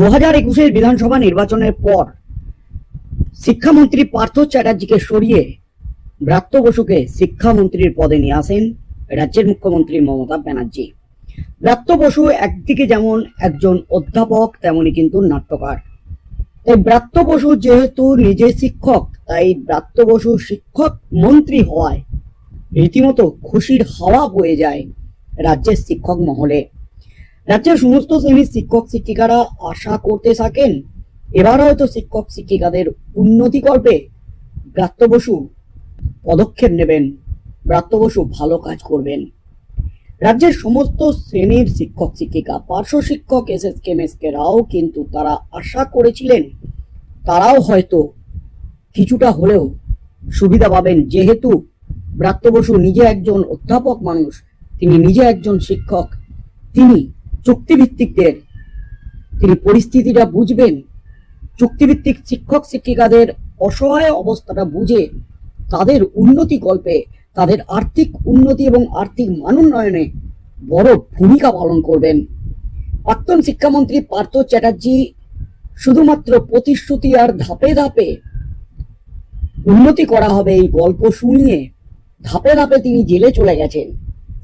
দু হাজার একুশের বিধানসভা নির্বাচনের পর শিক্ষামন্ত্রী পার্থ চ্যাটার্জিকে সরিয়ে ব্রাত্য বসুকে শিক্ষামন্ত্রীর পদে নিয়ে আসেন রাজ্যের মুখ্যমন্ত্রী মমতা ব্যানার্জি। ব্রাত্য বসু একদিকে যেমন একজন অধ্যাপক, তেমনি কিন্তু নাট্যকার। তাই ব্রাত্য বসু যেহেতু নিজে শিক্ষক, তাই ব্রাত্য বসু শিক্ষক মন্ত্রী হওয়ায় রীতিমতো খুশির হাওয়া বয়ে যায় রাজ্যের শিক্ষক মহলে। রাজ্যের সমস্ত শ্রেণির শিক্ষক, শিক্ষিকারা আশা করতে থাকেন, এবার হয়তো শিক্ষক, শিক্ষিকাদের উন্নতি কল্পে ব্রাত্য বসু পদক্ষেপ নেবেন। ব্রাত্য বসু ভালো কাজ করবেন। রাজ্যের সমস্ত শ্রেণির শিক্ষক, শিক্ষিকা, পার্শ্ব শিক্ষক এস এস কেরাও কিন্তু তারা আশা করেছিলেন, তারাও হয়তো কিছুটা হলেও সুবিধা পাবেন। যেহেতু ব্রাত্য বসু নিজে একজন অধ্যাপক মানুষ, তিনি নিজে একজন শিক্ষক, তিনি চুক্তিভিত্তিকদের, তিনি পরিস্থিতিটা বুঝবেন, চুক্তিভিত্তিক শিক্ষক, শিক্ষিকাদের অসহায় অবস্থাটা বুঝে তাদের উন্নতি গল্পে, তাদের আর্থিক উন্নতি এবং আর্থিক মানোন্নয়নে বড় ভূমিকা পালন করবেন। প্রাক্তন শিক্ষামন্ত্রী পার্থ চ্যাটার্জি শুধুমাত্র প্রতিশ্রুতি আর ধাপে ধাপে উন্নতি করা হবে এই গল্প শুনিয়ে ধাপে ধাপে তিনি জেলে চলে গেছেন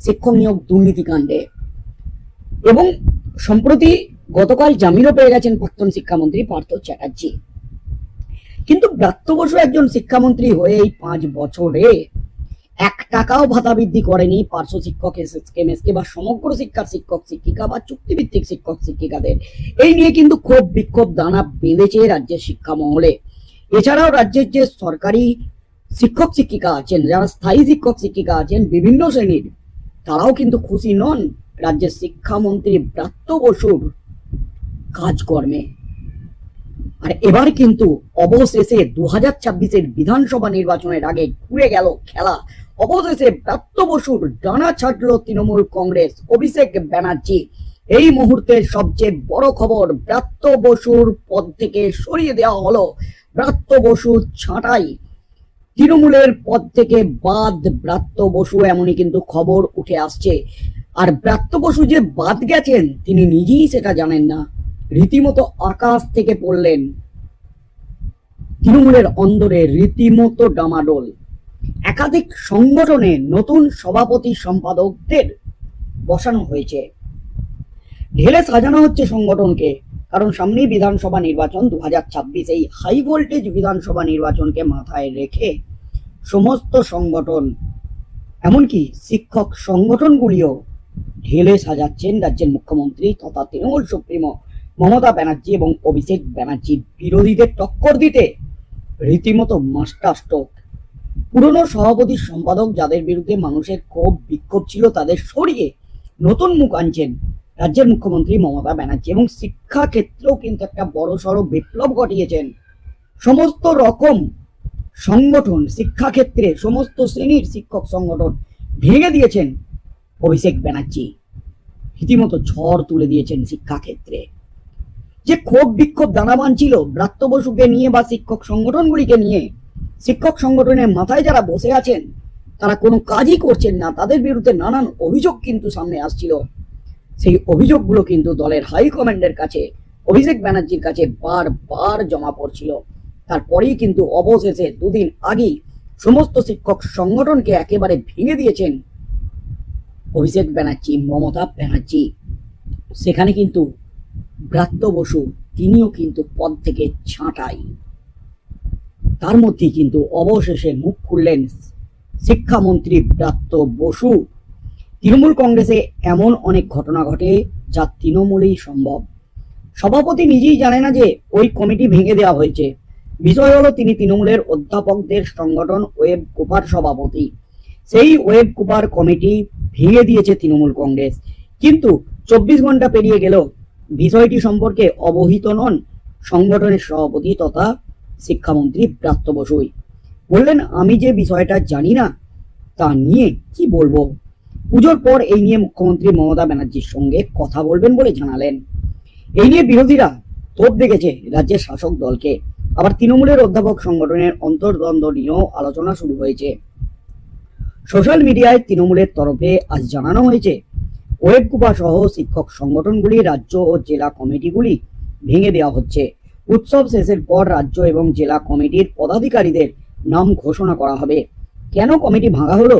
শিক্ষক নিয়োগ দুর্নীতিকাণ্ডে। এবং সম্প্রতি গতকাল জামিনও পেয়ে গেছেন প্রাক্তন শিক্ষামন্ত্রী পার্থ চ্যাটার্জি। কিন্তু ব্রাত্য বসু একজন শিক্ষামন্ত্রী হয়ে এই পাঁচ বছরে এক টাকাও ভাতা বৃদ্ধি করেনি পার্শ্ব শিক্ষক এসএসকে বা সমগ্র শিক্ষার শিক্ষক, শিক্ষিকা বা চুক্তিভিত্তিক শিক্ষক, শিক্ষিকাদের। এই নিয়ে কিন্তু ক্ষোভ, বিক্ষোভ, দানা বেঁধেছে রাজ্যের শিক্ষা মহলে। এছাড়াও রাজ্যের যে সরকারি শিক্ষক, শিক্ষিকা আছেন, যারা স্থায়ী শিক্ষক, শিক্ষিকা আছেন বিভিন্ন শ্রেণির, তারাও কিন্তু খুশি নন। রাজ্যের শিক্ষামন্ত্রী ব্রাত্য বসুর কাজকর্মে। আর এবার কিন্তু অবশেষে দু হাজার ছাব্বিশের বিধানসভা নির্বাচনের আগে ঘুরে গেল খেলা। অবশেষে ব্রাত্য বসুর ডানা ছাড়ল তৃণমূল কংগ্রেস অভিষেক ব্যানার্জি। এই মুহূর্তে সবচেয়ে বড় খবর ব্রাত্য বসুর পদ থেকে সরিয়ে দেওয়া হলো ব্রাত্য বসু ছাঁটাই। তৃণমূলের পদ থেকে বাদ ব্রাত্য বসু, এমনই কিন্তু খবর উঠে আসছে। আর ব্রাত্য বসু যে বাদ গেছেন, তিনি নিজেই সেটা জানেন না। রীতিমতো আকাশ থেকে পড়লেন। তৃণমূলের অন্দরে রীতিমতো ডামাডোল। একাধিক সংগঠনে নতুন সভাপতি সম্পাদকদের বসানো হয়েছে। ঢেলে সাজানো হচ্ছে সংগঠনকে, কারণ সামনেই বিধানসভা নির্বাচন দু হাজার ছাব্বিশ। এই হাই ভোল্টেজ বিধানসভা নির্বাচনকে মাথায় রেখে সমস্ত সংগঠন, এমনকি শিক্ষক সংগঠনগুলিও ঢেলে সাজাচ্ছেন রাজ্যের মুখ্যমন্ত্রী তথা তৃণমূল সুপ্রিমো মমতা ব্যানার্জি এবং অভিষেক ব্যানার্জি। বিরোধীদের টক্কর দিতে রীতিমতো মাস্টার পুরনো সভাপতি সম্পাদক যাদের বিরুদ্ধে মানুষের ক্ষোভ, বিক্ষোভ ছিল তাদের সরিয়ে নতুন মুখ আনছেন রাজ্যের মুখ্যমন্ত্রী মমতা ব্যানার্জি এবং শিক্ষা ক্ষেত্রেও কিন্তু একটা বড় সড়ো বিপ্লব ঘটিয়েছেন। সমস্ত রকম সংগঠন, শিক্ষা ক্ষেত্রে সমস্ত শ্রেণির শিক্ষক সংগঠন ভেঙে দিয়েছেন। অভিষেক ব্যানার্জি রীতিমতো ঝড় তুলে দিয়েছেন শিক্ষা ক্ষেত্রে যে ক্ষোভ বিক্ষোভ দানাবান ছিল ব্রাত্য বসুকে নিয়ে বা শিক্ষক সংগঠনগুলিকে নিয়ে, শিক্ষক সংগঠনের মাথায় যারা বসে আছেন, তারা কোনো কাজই করছেন না, তাদের বিরুদ্ধে নানান অভিযোগ কিন্তু সামনে আসছিল। সেই অভিযোগগুলো কিন্তু দলের হাইকমান্ডের কাছে, অভিষেক ব্যানার্জির কাছে বারবার জমা পড়ছিল। তারপরেই কিন্তু অবশেষে দুদিন আগেই সমস্ত শিক্ষক সংগঠনকে একেবারে ভেঙে দিয়েছেন অভিষেক ব্যানার্জি, মমতা ব্যানার্জি। সেখানে কিন্তু ব্রাত্য বসু, তিনিও কিন্তু পদ থেকে ছাঁটাই। তার মধ্যেই কিন্তু অবশেষে মুখ খুললেন শিক্ষামন্ত্রী ব্রাত্য বসু। তৃণমূল কংগ্রেসে এমন অনেক ঘটনা ঘটে যা তৃণমূলেই সম্ভব। সভাপতি নিজেই জানে না যে ওই কমিটি ভেঙে দেওয়া হয়েছে। বিষয় হলো, তিনি তৃণমূলের অধ্যাপকদের সংগঠন ওয়েব কুপার সভাপতি। সেই ওয়েব কুপার কমিটি ভেঙে দিয়েছে তৃণমূল কংগ্রেস। কিন্তু চব্বিশ ঘণ্টা পেরিয়ে গেল বিষয়টি সম্পর্কে অবহিত নন সংগঠনের সভাপতি তথা শিক্ষামন্ত্রী প্রাপ্ত বসুই। বললেন, আমি যে বিষয়টা জানি না, তা নিয়ে কি বলব? পুজোর পর এই নিয়ে মুখ্যমন্ত্রী মমতা ব্যানার্জির সঙ্গে কথা বলবেন বলে জানালেন। এই নিয়ে বিরোধীরা তোপ দেখেছে রাজ্যের শাসক দলকে। আবার তৃণমূলের অধ্যাপক সংগঠনের অন্তর্দ্বন্দ্ব নিয়েও আলোচনা শুরু হয়েছে। সোশ্যাল মিডিয়ায় তৃণমূলের তরফে আজ জানানো হয়েছে ওয়েবকুপা সহ শিক্ষক সংগঠনগুলি, রাজ্য ও জেলা কমিটিগুলি ভেঙে দেওয়া হচ্ছে। উৎসব শেষের পর রাজ্য এবং জেলা কমিটির পদাধিকারীদের নাম ঘোষণা করা হবে। কেন কমিটি ভাঙা হলো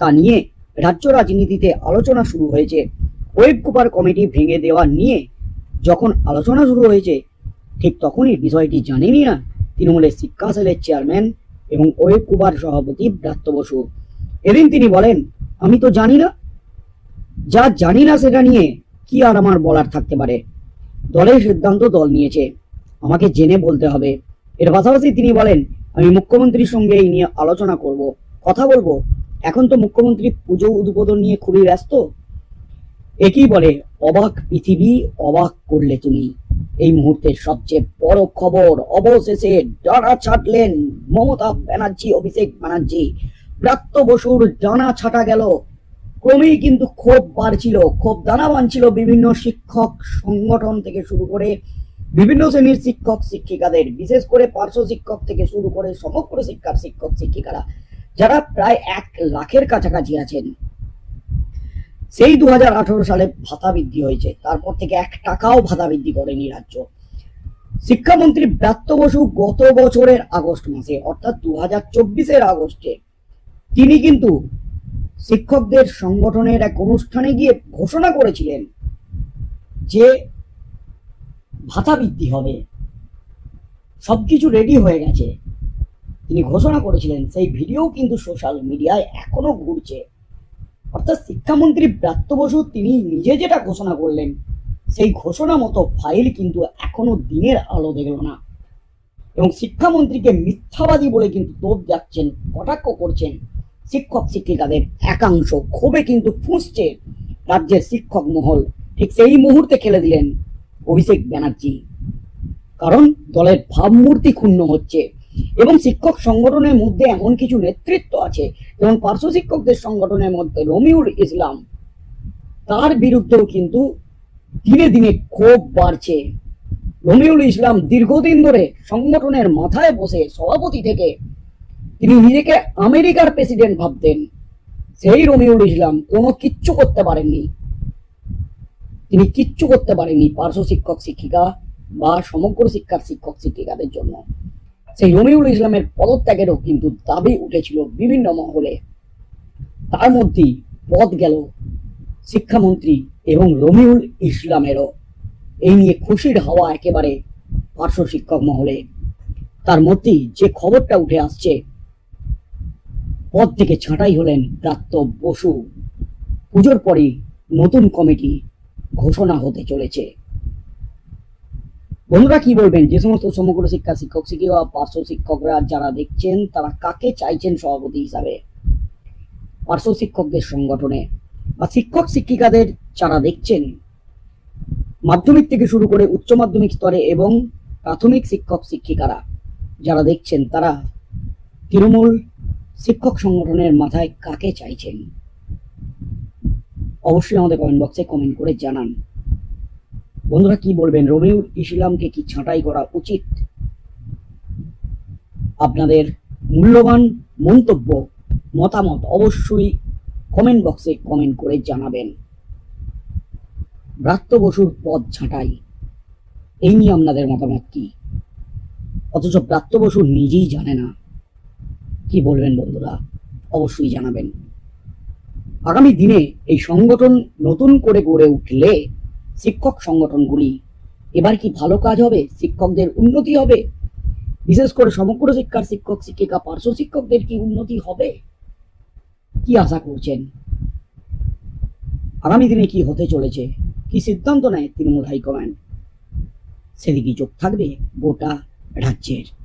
তা নিয়ে রাজ্য রাজনীতিতে আলোচনা শুরু হয়েছে। ওয়েব কুপার কমিটি ভেঙে দেওয়া নিয়ে যখন আলোচনা শুরু হয়েছে, ঠিক তখনই বিষয়টি জানেনই না তৃণমূলের শিক্ষা সেলের চেয়ারম্যান এবং ওয়েব কুপার সভাপতি ব্রাত্য বসু। এদিন তিনি বলেন, আমি তো জানি না। যা জানি না সেটা নিয়ে কি আর আমার বলার থাকতে পারে? দলের সিদ্ধান্ত দল নিয়েছে। আমাকে জেনে বলতে হবে। এর পাশাপাশি তিনি বলেন, আমি মুখ্যমন্ত্রীর সঙ্গে এই নিয়ে আলোচনা করব, কথা বলব। এখন তো মুখ্যমন্ত্রী পুজো উদ্বোধন নিয়ে খুবই ব্যস্ত। একই বলে, অবাক পৃথিবী, অবাক করলে তুমি। এই মুহূর্তের সবচেয়ে বড় খবর অবশেষে ডানা ছাটলেন মমতা ব্যানার্জি, অভিষেক ব্যানার্জি। ব্রাত্য বসুর ডানা ছাটা গেল। ক্রমেই কিন্তু ক্ষোভ বাড়ছিল। ক্ষোভ দানা বাঁধছিল বিভিন্ন শিক্ষক সংগঠন থেকে শুরু করে বিভিন্ন শ্রেণির শিক্ষক, শিক্ষিকাদের, বিশেষ করে পার্শ্ব শিক্ষক থেকে শুরু করে সমগ্র শিক্ষার শিক্ষক, শিক্ষিকারা, যারা প্রায় এক লাখের কাছাকাছি আছেন। সেই দু হাজার আঠারো সালে ভাতা বৃদ্ধি হয়েছে। তারপর থেকে এক টাকাও ভাতা বৃদ্ধি করেনি রাজ্য। শিক্ষামন্ত্রী ব্রাত্য বসু গত বছরের আগস্ট মাসে, অর্থাৎ দু হাজার চব্বিশের আগস্টে তিনি কিন্তু শিক্ষকদের সংগঠনের এক অনুষ্ঠানে গিয়ে ঘোষণা করেছিলেন যে ভাতা বৃদ্ধি হবে। সবকিছু রেডি হয়ে গেছে। তিনি ঘোষণা করেছিলেন, সেই ভিডিও কিন্তু সোশ্যাল মিডিয়ায় এখনও ঘুরছে। অর্থাৎ শিক্ষামন্ত্রী ব্রাত্য বসু তিনি নিজে যেটা ঘোষণা করলেন, সেই ঘোষণা মতো ফাইল কিন্তু এখনও দিনের আলো দেখল না। এবং শিক্ষামন্ত্রীকে মিথ্যাবাদী বলে কিন্তু তোপ যাচ্ছেন, কটাক্ষ করছেন। শিক্ষক শিক্ষিকাদের একাংশ ক্ষোভে কিন্তু ফুঁসছে রাজ্যের শিক্ষক মহল। ঠিক সেই মুহূর্তে খেলে দিলেন অভিষেক ব্যানার্জি। কারণ দলের ভাবমূর্তি ক্ষুণ্ণ হচ্ছে এবং শিক্ষক সংগঠনের মধ্যে এমন কিছু নেতৃত্ব আছে, যেমন পার্শ্ব শিক্ষকদের সংগঠনের মধ্যে রমিউল ইসলাম। তার বিরুদ্ধেও কিন্তু দিনে দিনে ক্ষোভ বাড়ছে। রমিউল ইসলাম দীর্ঘদিন ধরে সংগঠনের মাথায় বসে সভাপতি থেকে তিনি নিজেকে আমেরিকার প্রেসিডেন্ট ভাবতেন। সেই রমিউল ইসলাম কোনো কিচ্ছু করতে পারেননি। তিনি কিচ্ছু করতে পারেননি, পার্শ্ব শিক্ষক, শিক্ষিকা বা সমগ্র শিক্ষার শিক্ষক, শিক্ষিকাদের জন্য। সেই রমিউল ইসলামের পদত্যাগেরও কিন্তু দাবি উঠেছিল বিভিন্ন মহলে। তার মধ্যেই পদ গেল শিক্ষামন্ত্রী এবং রমিউল ইসলামেরও এই নিয়ে খুশির হাওয়া একেবারে পার্শ্ব শিক্ষক মহলে। তার মধ্যেই যে খবরটা উঠে আসছে পদ থেকে ছাঁটাই হলেন প্রাপ্ত বসু। পুজোর পরই নতুন কমিটি ঘোষণা হতে চলেছে। বন্ধুরা কি বলবেন? যে সমস্ত সমগ্র শিক্ষা শিক্ষক, শিক্ষিকা, পার্শ্ব শিক্ষকরা যারা দেখছেন, তারা কাকে চাইছেন সভাপতি হিসাবে? পার্শ্ব শিক্ষকদের সংগঠনে বা শিক্ষক, শিক্ষিকাদের যারা দেখছেন, মাধ্যমিক থেকে শুরু করে উচ্চ মাধ্যমিক স্তরে এবং প্রাথমিক শিক্ষক, শিক্ষিকারা যারা দেখছেন, তারা তৃণমূল শিক্ষক সংগঠনের মাথায় কাকে চাইছেন? অবশ্যই আমাদের কমেন্ট বক্সে কমেন্ট করে জানান। বন্ধুরা কি বলবেন? রবিউল ইসলামকে কি ছাঁটাই করা উচিত? আপনাদের মূল্যবান মন্তব্য, মতামত অবশ্যই কমেন্ট বক্সে কমেন্ট করে জানাবেন। ব্রাত্য বসুর পদ ছাঁটাই, এই নিয়ে আপনাদের মতামত কি? অথচ ব্রাত্য বসু নিজেই জানে না। কি বলবেন বন্ধুরা? অবশ্যই জানাবেন। আগামী দিনে এই সংগঠন নতুন করে গড়ে উঠলে শিক্ষক সংগঠনগুলি এবার কি ভালো কাজ হবে? শিক্ষকদের উন্নতি হবে? বিশেষ করে সমগ্র শিক্ষার শিক্ষক, শিক্ষিকা, পার্শ্ব শিক্ষকদের কি উন্নতি হবে? কি আশা করছেন? আগামী দিনে কি হতে চলেছে? কি সিদ্ধান্ত নেয় তৃণমূল হাইকমান্ড? সেদিকে চোখ থাকবে গোটা রাজ্যের।